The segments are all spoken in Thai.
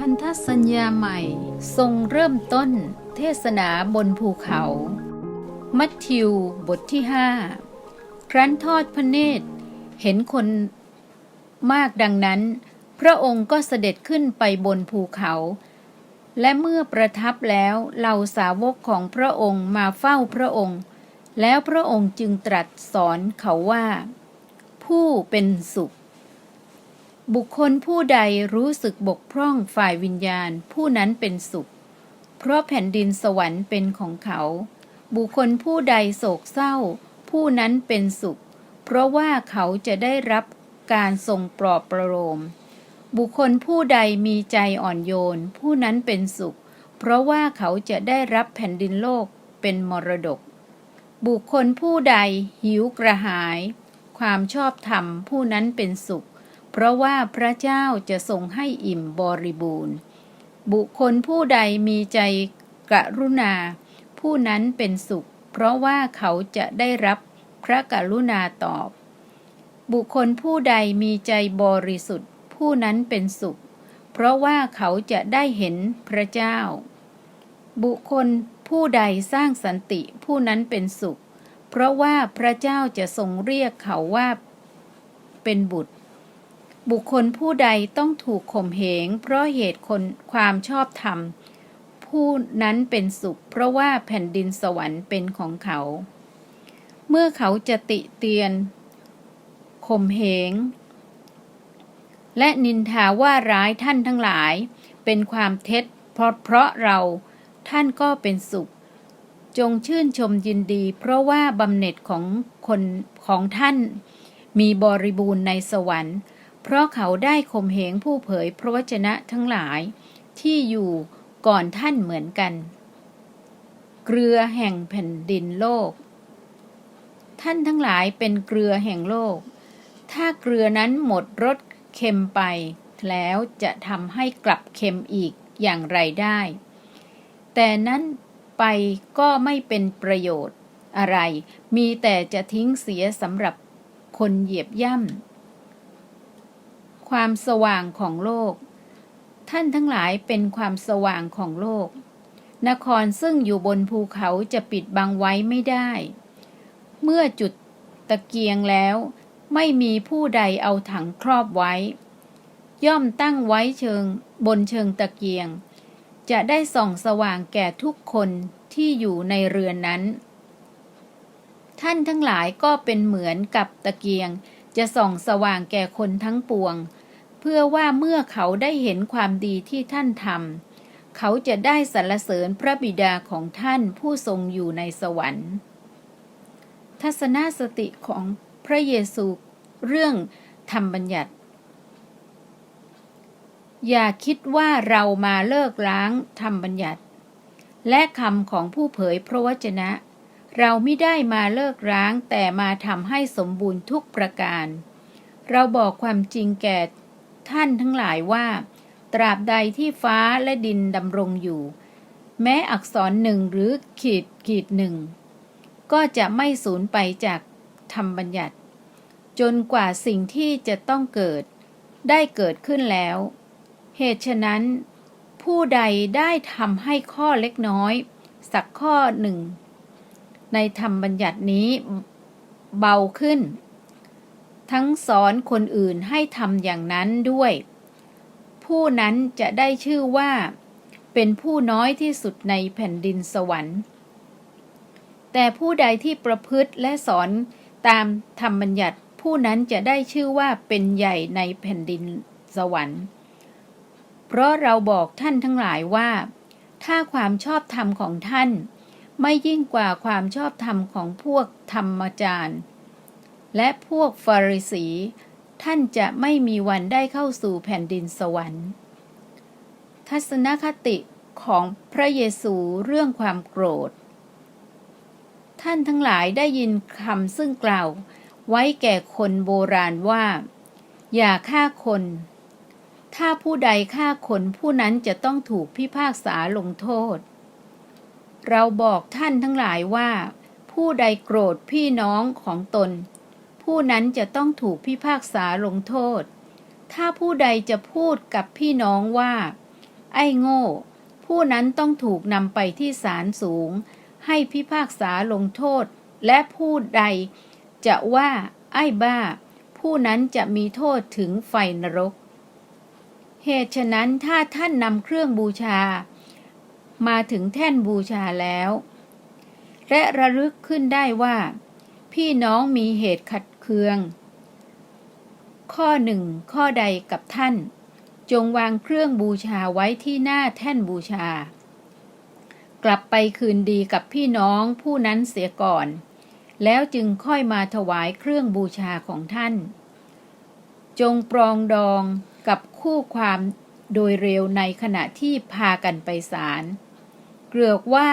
พันธสัญญาใหม่ ทรงเริ่มต้น เทศนาบนภูเขา มัทธิวบทที่ห้าครั้นทอดพระเนตร เห็นคนมากดังนั้น พระองค์ก็เสด็จขึ้นไปบนภูเขา และเมื่อประทับแล้วเหล่าสาวกของพระองค์มาเฝ้าพระองค์ แล้วพระองค์จึงตรัสสอนเขาว่า ผู้เป็นสุข บุคคลผู้ใดรู้สึกบกพร่องฝ่ายวิญญาณผู้นั้นเป็นสุข เพราะแผ่นดินสวรรค์เป็นของเขา บุคคลผู้ใดโศกเศร้า ผู้นั้นเป็นสุข เพราะว่าเขาจะได้รับการทรงปลอบประโลม บุคคลผู้ใดมีใจอ่อนโยน ผู้นั้นเป็นสุข เพราะว่าเขาจะได้รับแผ่นดินโลกเป็นมรดก บุคคลผู้ใดหิวกระหาย ความชอบธรรมผู้นั้นเป็นสุข เพราะว่าพระเจ้าจะทรงให้อิ่มบริบูรณ์ บุคคลผู้ใดมีใจกรุณา ผู้นั้นเป็นสุข เพราะว่าเขาจะได้รับพระกรุณาตอบ บุคคลผู้ใดมีใจบริสุทธิ์ ผู้นั้นเป็นสุข เพราะว่าเขาจะได้เห็นพระเจ้า บุคคลผู้ใดสร้างสันติผู้นั้นเป็นสุข เพราะว่าพระเจ้าจะทรงเรียกเขาว่าเป็นบุตร บุคคลผู้ใดต้องถูกข่มเหง เพราะเหตุคนความชอบธรรม ผู้นั้นเป็นสุข เพราะว่าแผ่นดินสวรรค์เป็นของเขา เมื่อเขาจะติเตียนข่มเหง และนินทาว่าร้ายท่านทั้งหลาย เป็นความเท็จ เพราะเพราะเราท่านก็เป็นสุข จงชื่นชมยินดี เพราะว่าบำเหน็จของคนของท่าน มีบริบูรณ์ในสวรรค์ เพราะเขาได้ข่มเหงผู้เผยพระวจนะทั้งหลายที่อยู่ก่อนท่านเหมือนกัน เกลือแห่งแผ่นดินโลก ท่านทั้งหลายเป็นเกลือแห่งโลก ถ้าเกลือนั้นหมดรสเค็มไป แล้วจะทำให้กลับเค็มอีกอย่างไรได้ แต่นั้นไปก็ไม่เป็นประโยชน์อะไร มีแต่จะทิ้งเสียสำหรับคนเหยียบย่ำ ความสว่างของโลก ท่านทั้งหลายเป็นความสว่างของโลก นครซึ่งอยู่บนภูเขาจะปิดบังไว้ไม่ได้ เมื่อจุดตะเกียงแล้วไม่มีผู้ใดเอาถังครอบไว้ ย่อมตั้งไว้เชิงบนเชิงตะเกียง จะได้ส่องสว่างแก่ทุกคนที่อยู่ในเรือนนั้น ท่านทั้งหลายก็เป็นเหมือนกับตะเกียง จะส่องสว่างแก่คนทั้งปวง เพื่อว่าเมื่อเขาได้เห็นความดีที่ท่านทำเขาจะได้สรรเสริญพระบิดาของท่านผู้ทรงอยู่ในสวรรค์ ทัศนสติของพระเยซูเรื่องธรรมบัญญัติ อย่าคิดว่าเรามาเลิกล้างธรรมบัญญัติ และคำของผู้เผยพระวจนะ เราไม่ได้มาเลิกร้างแต่มาทำให้สมบูรณ์ทุกประการ เราบอกความจริงแก่ท่านทั้งหลายว่า ตราบใดที่ฟ้าและดินดำรงอยู่ แม้อักษรหนึ่งหรือขีดขีดหนึ่ง ก็จะไม่สูญไปจากธรรมบัญญัติ จนกว่าสิ่งที่จะต้องเกิด ได้เกิดขึ้นแล้ว เหตุฉะนั้น ผู้ใดได้ทำให้ข้อเล็กน้อย สักข้อหนึ่ง ในธรรมบัญญัตินี้เบาขึ้น ทั้งสอนคนอื่นให้ทำอย่างนั้นด้วย ผู้นั้นจะได้ชื่อว่า เป็นผู้น้อยที่สุดในแผ่นดินสวรรค์ แต่ผู้ใดที่ประพฤติและสอนตามธรรมบัญญัติผู้นั้นจะได้ชื่อว่าเป็นใหญ่ในแผ่นดินสวรรค์ เพราะเราบอกท่านทั้งหลายว่า ถ้าความชอบธรรมของท่าน ไม่ยิ่งกว่าความชอบธรรมของพวกธรรมจารย์ และพวกฟาริสี ท่านจะไม่มีวันได้เข้าสู่แผ่นดินสวรรค์ ทัศนคติของพระเยซูเรื่องความโกรธ ท่านทั้งหลายได้ยินคำซึ่งกล่าวไว้แก่คนโบราณว่า อย่าฆ่าคน ถ้าผู้ใดฆ่าคนผู้นั้นจะต้องถูกพิพากษาลงโทษ เราบอกท่านทั้งหลายว่า ผู้ใดโกรธพี่น้องของตน ผู้นั้นจะต้องถูกพิพากษาลงโทษ ถ้าผู้ใดจะพูดกับพี่น้องว่า ไอ้โง่ ผู้นั้นต้องถูกนำไปที่ศาลสูง ให้พิพากษาลงโทษ และผู้ใดจะว่า ไอ้บ้า ผู้นั้นจะมีโทษถึงไฟนรก เหตุฉะนั้นถ้าท่านนำเครื่องบูชา มาถึงแท่นบูชาแล้ว และระลึกขึ้นได้ว่า พี่น้องมีเหตุขัดเคือง ข้อหนึ่งข้อใดกับท่าน จงวางเครื่องบูชาไว้ที่หน้าแท่นบูชา กลับไปคืนดีกับพี่น้องผู้นั้นเสียก่อน แล้วจึงค่อยมาถวายเครื่องบูชาของท่าน จงปรองดองกับคู่ความ โดยเร็วในขณะที่พากันไปศาลเกลือกว่า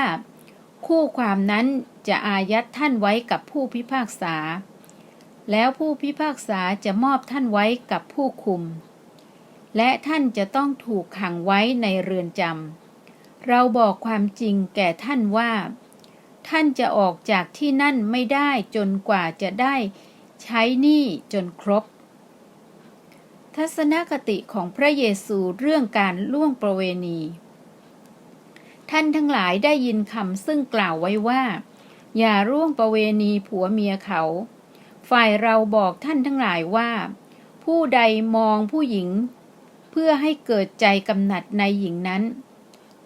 คู่ความนั้นจะอายัดท่านไว้กับผู้พิพากษา แล้วผู้พิพากษาจะมอบท่านไว้กับผู้คุม และท่านจะต้องถูกขังไว้ในเรือนจำเราบอกความจริงแก่ท่านว่า ท่านจะออกจากที่นั่นไม่ได้จนกว่าจะได้ใช้หนี้จนครบ ทัศนคติของพระเยซูเรื่องการล่วงประเวณี ท่านทั้งหลายได้ยินคำซึ่งกล่าวไว้ว่า อย่าร่วงประเวณีผัวเมียเขา ฝ่ายเราบอกท่านทั้งหลายว่า ผู้ใดมองผู้หญิง เพื่อให้เกิดใจกำหนัดในหญิงนั้น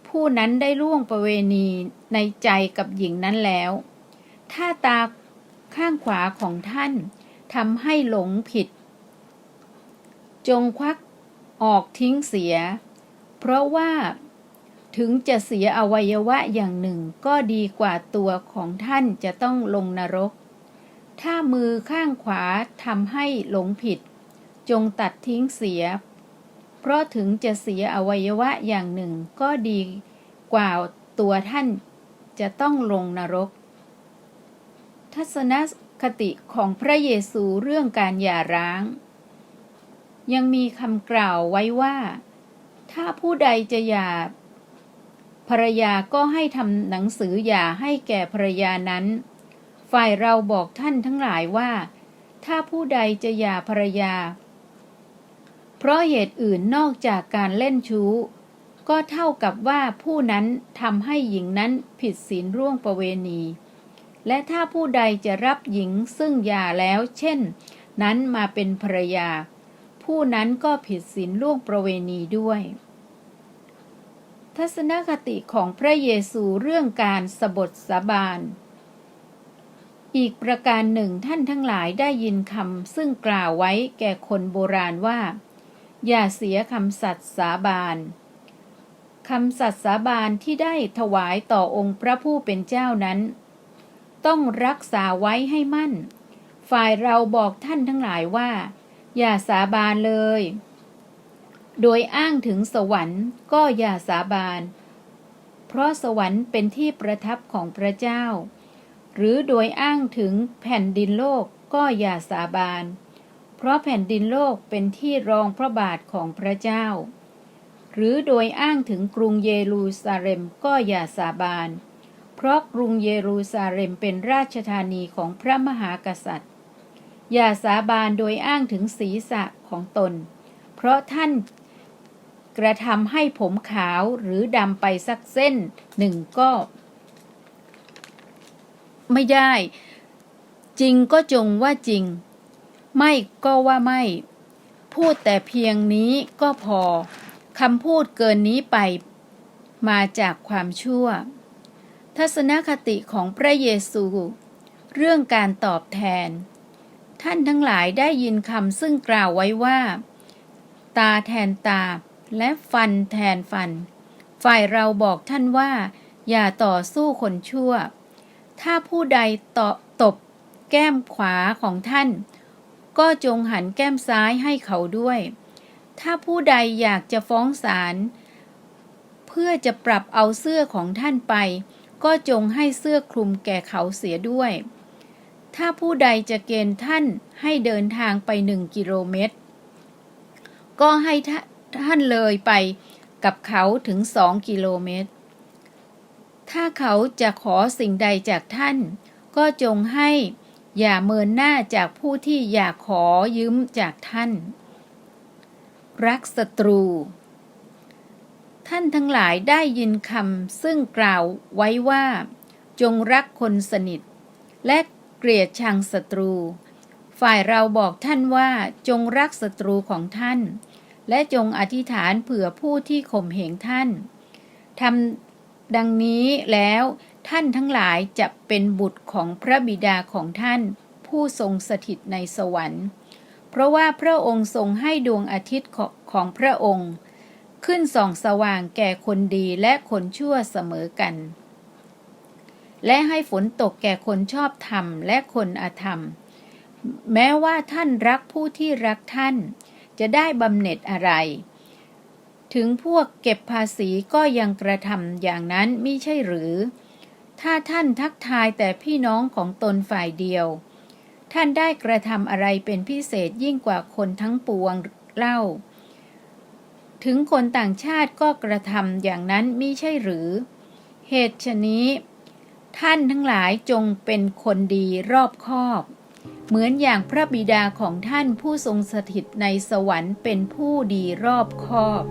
ผู้นั้นได้ล่วงประเวณีในใจกับหญิงนั้นแล้ว ถ้าตาข้างขวาของท่านทำให้หลงผิด จงควักออกทิ้งเสีย เพราะว่าถึงจะเสียอวัยวะอย่างหนึ่งก็ดีกว่าตัวของท่านจะต้องลงนรก ถ้ามือข้างขวาทำให้หลงผิด จงตัดทิ้งเสีย เพราะถึงจะเสียอวัยวะอย่างหนึ่งก็ดีกว่าตัวท่านจะต้องลงนรก ทัศนคติของพระเยซูเรื่องการหย่าร้าง ยังมีคำกล่าวไว้ว่า ถ้าผู้ใดจะหย่าภรรยาก็ให้ทำหนังสือหย่าให้แก่ภรรยานั้น ฝ่ายเราบอกท่านทั้งหลายว่า ถ้าผู้ใดจะหย่าภรรยา เพราะเหตุอื่นนอกจากการเล่นชู้ ก็เท่ากับว่าผู้นั้นทำให้หญิงนั้นผิดศีลร่วงประเวณี และถ้าผู้ใดจะรับหญิงซึ่งหย่าแล้ว เช่น นั้นมาเป็นภรรยา ผู้นั้นก็ผิดศีลล่วงประเวณีด้วย ทัศนคติของพระเยซูเรื่องการสบทสาบาน อีกประการหนึ่งท่านทั้งหลายได้ยินคำซึ่งกล่าวไว้แก่คนโบราณว่า อย่าเสียคำสัตย์สาบานคำสัตย์สาบานที่ได้ถวายต่อองค์พระผู้เป็นเจ้านั้น ต้องรักษาไว้ให้มั่น ฝ่ายเราบอกท่านทั้งหลายว่า อย่าสาบานเลย โดยอ้างถึงสวรรค์ก็อย่าสาบาน เพราะสวรรค์เป็นที่ประทับของพระเจ้า หรือโดยอ้างถึงแผ่นดินโลกก็อย่าสาบาน เพราะแผ่นดินโลกเป็นที่รองพระบาทของพระเจ้า หรือโดยอ้างถึงกรุงเยรูซาเล็มก็อย่าสาบาน เพราะกรุงเยรูซาเล็มเป็นราชธานีของพระมหากษัตริย์ อย่าสาบานโดยอ้างถึงศีรษะของตน เพราะท่านกระทำให้ผมขาวหรือดำไปสักเส้นหนึ่งก็ ไม่ได้ จริงก็จงว่าจริง ไม่ก็ว่าไม่ พูดแต่เพียงนี้ก็พอคำพูดเกินนี้ไปมาจากความชั่ว ทัศนคติของพระเยซู เรื่องการตอบแทน ท่านทั้งหลายได้ยินคำซึ่งกล่าวไว้ว่า ตาแทนตาและฟันแทนฟัน ฝ่ายเราบอกท่านว่า อย่าต่อสู้คนชั่ว ถ้าผู้ใดตตบแก้มขวาของท่าน ก็จงหันแก้มซ้ายให้เขาด้วย ถ้าผู้ใดอยากจะฟ้องศาลเพื่อจะปรับเอาเสื้อของท่านไป ก็จงให้เสื้อคลุมแก่เขาเสียด้วย ถ้าผู้ใดจะเกณฑ์ท่านให้เดินทางไปหนึ่งกิโลเมตร ก็ให้ท่านเลยไปกับเขาถึงสองกิโลเมตร ถ้าเขาจะขอสิ่งใดจากท่าน ก็จงให้อย่าเมินหน้าจากผู้ที่อยากขอยืมจากท่าน รักศัตรู ท่านทั้งหลายได้ยินคำซึ่งกล่าวไว้ว่า จงรักคนสนิท และ เกลียดชังศัตรู ฝ่ายเราบอกท่านว่าจงรักศัตรูของท่าน และจงอธิษฐานเผื่อผู้ที่ข่มเหงท่านทำดังนี้แล้วท่านทั้งหลายจะเป็นบุตรของพระบิดาของท่าน ผู้ทรงสถิตในสวรรค์ เพราะว่าพระองค์ทรงให้ดวงอาทิตย์ของพระองค์ ขึ้นส่องสว่างแก่คนดีและคนชั่วเสมอกัน และให้ฝนตกแก่คนชอบธรรมและคนอธรรม แม้ว่าท่านรักผู้ที่รักท่าน จะได้บำเหน็จอะไร ถึงพวกเก็บภาษีก็ยังกระทำอย่างนั้นมิใช่หรือ ถ้าท่านทักทายแต่พี่น้องของตนฝ่ายเดียว ท่านได้กระทำอะไรเป็นพิเศษยิ่งกว่าคนทั้งปวงเล่า ถึงคนต่างชาติก็กระทำอย่างนั้นมิใช่หรือ เหตุฉนี้ ท่านทั้งหลายจงเป็นคนดีรอบคอบ เหมือนอย่างพระบิดาของท่านผู้ทรงสถิตในสวรรค์เป็นผู้ดีรอบคอบ